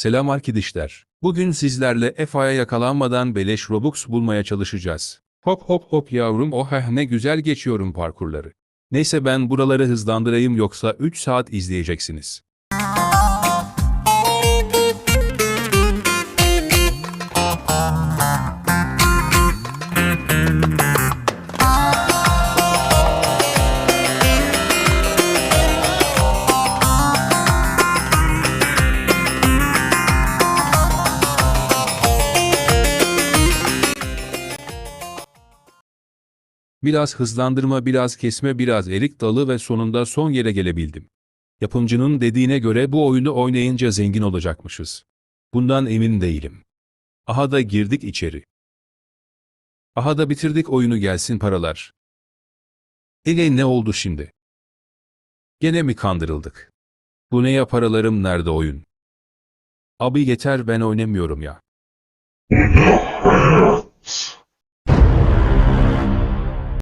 Selam arkadaşlar. Bugün sizlerle EFA'ya yakalanmadan beleş Robux bulmaya çalışacağız. Hop hop hop yavrum oh eh, ne güzel geçiyorum parkurları. Neyse ben buraları hızlandırayım yoksa 3 saat izleyeceksiniz. Biraz hızlandırma, biraz kesme, biraz erik dalı ve sonunda son yere gelebildim. Yapımcının dediğine göre bu oyunu oynayınca zengin olacakmışız. Bundan emin değilim. Aha da girdik içeri. Aha da bitirdik oyunu gelsin paralar. Ege ne oldu şimdi? Gene mi kandırıldık? Bu ne ya paralarım nerede oyun? Abi yeter ben oynamıyorum ya.